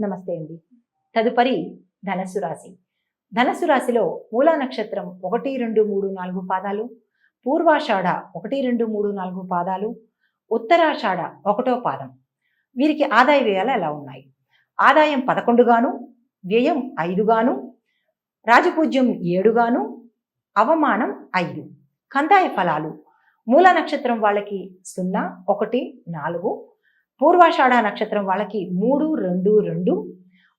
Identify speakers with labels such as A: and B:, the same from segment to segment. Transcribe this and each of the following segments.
A: నమస్తే అండి. తదుపరి ధనస్సు రాశి. ధనస్సు రాశిలో మూలా నక్షత్రం ఒకటి రెండు మూడు నాలుగు పాదాలు పూర్వాషాఢ ఒకటి రెండు మూడు నాలుగు పాదాలు ఉత్తరాషాఢ ఒకటో పాదం. వీరికి ఆదాయ వ్యయాలు ఎలా ఉన్నాయి? ఆదాయం పదకొండుగాను వ్యయం ఐదుగాను రాజపూజ్యం ఏడుగాను అవమానం ఐదు. కందాయ ఫలాలు. మూల నక్షత్రం వాళ్ళకి సున్నా ఒకటి నాలుగు పూర్వాషాఢ నక్షత్రం వాళ్ళకి మూడు రెండు రెండు.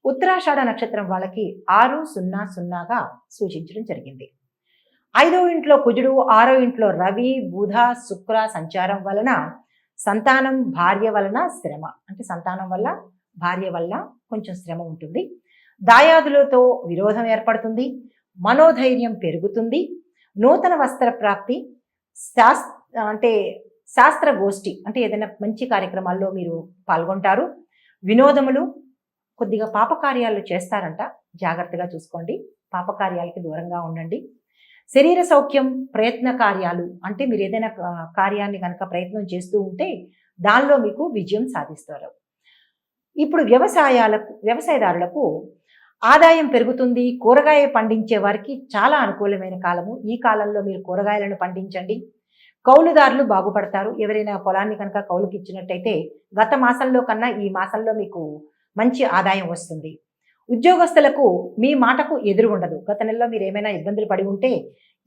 A: ఉత్తరాషాఢ నక్షత్రం వాళ్ళకి ఆరు సున్నా సున్నాగా సూచించడం జరిగింది. ఐదో ఇంట్లో కుజుడు ఆరో ఇంట్లో రవి బుధ శుక్ర సంచారం వలన సంతానం భార్య వలన శ్రమ. అంటే సంతానం వల్ల భార్య వల్ల కొంచెం శ్రమ ఉంటుంది. దాయాదులతో విరోధం ఏర్పడుతుంది. మనోధైర్యం పెరుగుతుంది. నూతన వస్త్ర ప్రాప్తి శాస్ అంటే శాస్త్ర గోష్ఠి అంటే ఏదైనా మంచి కార్యక్రమాల్లో మీరు పాల్గొంటారు. వినోదములు కొద్దిగా పాపకార్యాలు చేస్తారంట. జాగ్రత్తగా చూసుకోండి. పాపకార్యాలకి దూరంగా ఉండండి. శరీర సౌఖ్యం ప్రయత్న కార్యాలు అంటే మీరు ఏదైనా కార్యాన్ని కనుక ప్రయత్నం చేస్తూ ఉంటే దానిలో మీకు విజయం సాధిస్తారు. ఇప్పుడు వ్యవసాయాలకు వ్యవసాయదారులకు ఆదాయం పెరుగుతుంది కూరగాయ పండించే వారికి చాలా అనుకూలమైన కాలము. ఈ కాలంలో మీరు కూరగాయలను పండించండి. కౌలుదారులు బాగుపడతారు. ఎవరైనా పొలాన్ని కనుక కౌలుకి ఇచ్చినట్టయితే గత మాసంలో కన్నా ఈ మాసంలో మీకు మంచి ఆదాయం వస్తుంది. ఉద్యోగస్తులకు మీ మాటకు ఎదురు ఉండదు. గత నెలలో మీరు ఏమైనా ఇబ్బందులు పడి ఉంటే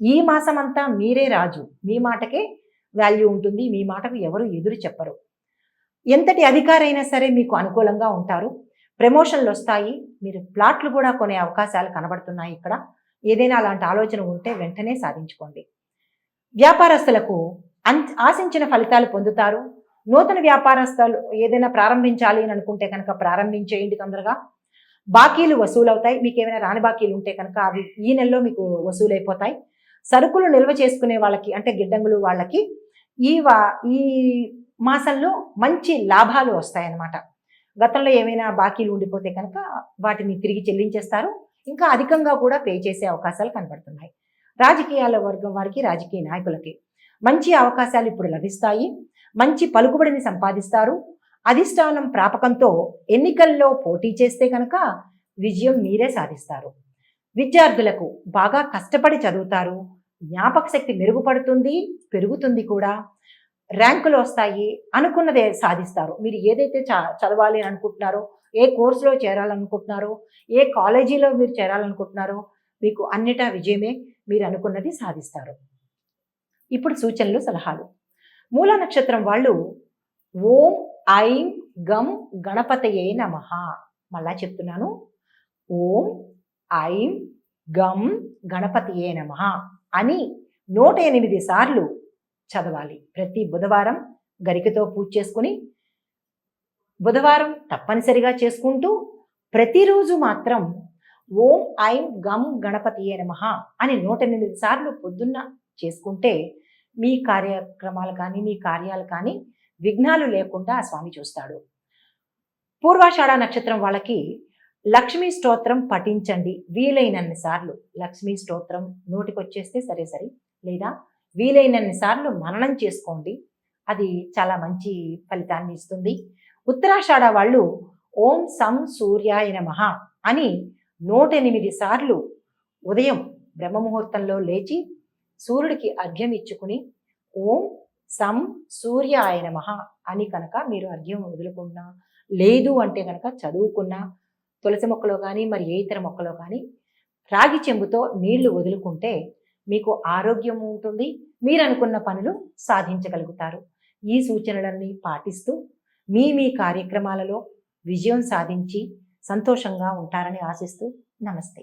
A: ఈ మాసం అంతా మీరే రాజు. మీ మాటకే వాల్యూ ఉంటుంది. మీ మాటకు ఎవరు ఎదురు చెప్పరు. ఎంతటి అధికారైనా సరే మీకు అనుకూలంగా ఉంటారు. ప్రమోషన్లు వస్తాయి. మీరు ప్లాట్లు కూడా కొనే అవకాశాలు కనబడుతున్నాయి ఇక్కడ. ఏదైనా అలాంటి ఆలోచన ఉంటే వెంటనే సాధించుకోండి. వ్యాపారస్తులకు అన్ ఆశించిన ఫలితాలు పొందుతారు. నూతన వ్యాపారస్తులు ఏదైనా ప్రారంభించాలి అని అనుకుంటే కనుక ప్రారంభించేయండి తొందరగా. బాకీలు వసూలవుతాయి. మీకు ఏమైనా రాని బాకీలు ఉంటే కనుక అవి ఈ నెలలో మీకు వసూలైపోతాయి. సరుకులు నిల్వ చేసుకునే వాళ్ళకి అంటే గిడ్డంగులు వాళ్ళకి ఈ వా ఈ మాసంలో మంచి లాభాలు వస్తాయన్నమాట. గతంలో ఏమైనా బాకీలు ఉండిపోతే కనుక వాటిని తిరిగి చెల్లించేస్తారు. ఇంకా అధికంగా కూడా పే చేసే అవకాశాలు కనబడుతున్నాయి. రాజకీయాల వర్గం వారికి రాజకీయ నాయకులకి మంచి అవకాశాలు ఇప్పుడు లభిస్తాయి. మంచి పలుకుబడిని సంపాదిస్తారు. అధిష్టానం ప్రాపకంతో ఎన్నికల్లో పోటీ చేస్తే కనుక విజయం మీరే సాధిస్తారు. విద్యార్థులకు బాగా కష్టపడి చదువుతారు. జ్ఞాపక శక్తి మెరుగుపడుతుంది పెరుగుతుంది కూడా. ర్యాంకులు వస్తాయి అనుకున్నదే సాధిస్తారు. మీరు ఏదైతే చ- చదవాలి అని అనుకుంటున్నారో ఏ కోర్సులో చేరాలనుకుంటున్నారో ఏ కాలేజీలో మీరు చేరాలనుకుంటున్నారో మీకు అన్నిటా విజయమే మీరు అనుకున్నది సాధిస్తారు. ఇప్పుడు సూచనలు సలహాలు. మూల నక్షత్రం వాళ్ళు ఓం ఐం గం గణపతయే నమ. మళ్ళా చెప్తున్నాను. ఓం ఐం గం గణపతియే నమ అని నూట ఎనిమిది సార్లు చదవాలి. ప్రతి బుధవారం గరికతో పూజ చేసుకుని బుధవారం తప్పనిసరిగా చేసుకుంటూ ప్రతిరోజు మాత్రం ఓం ఐం గం గణపతియే నమ అని నూట ఎనిమిది సార్లు పొద్దున్న చేసుకుంటే మీ కార్యక్రమాలు కానీ మీ కార్యాలు కానీ విఘ్నాలు లేకుండా ఆ స్వామి చూస్తాడు. పూర్వాషాఢ నక్షత్రం వాళ్ళకి లక్ష్మీ స్తోత్రం పఠించండి. వీలైనన్ని సార్లు లక్ష్మీ స్తోత్రం నోటికొచ్చేస్తే సరే సరే. లేదా వీలైనన్ని సార్లు మననం చేసుకోండి. అది చాలా మంచి ఫలితాన్ని ఇస్తుంది. ఉత్తరాషాఢ వాళ్ళు ఓం సం సూర్యాయ నమ అని నూట ఎనిమిది సార్లు ఉదయం బ్రహ్మముహూర్తంలో లేచి సూర్యుడికి అర్ఘ్యం ఇచ్చుకుని ఓం సం సూర్య ఆయన మహా అని కనుక మీరు అర్ఘ్యం వదులుకున్నా లేదు అంటే కనుక చదువుకున్నా తులసి మొక్కలో కానీ మరి ఏ ఇతర మొక్కలో కానీ రాగి చెంబుతో నీళ్ళు వదులుకుంటే మీకు ఆరోగ్యం ఉంటుంది. మీరు అనుకున్న పనులు సాధించగలుగుతారు. ఈ సూచనలన్నీ పాటిస్తూ మీ మీ కార్యక్రమాలలో విజయం సాధించి సంతోషంగా ఉంటారని ఆశిస్తూ నమస్తే.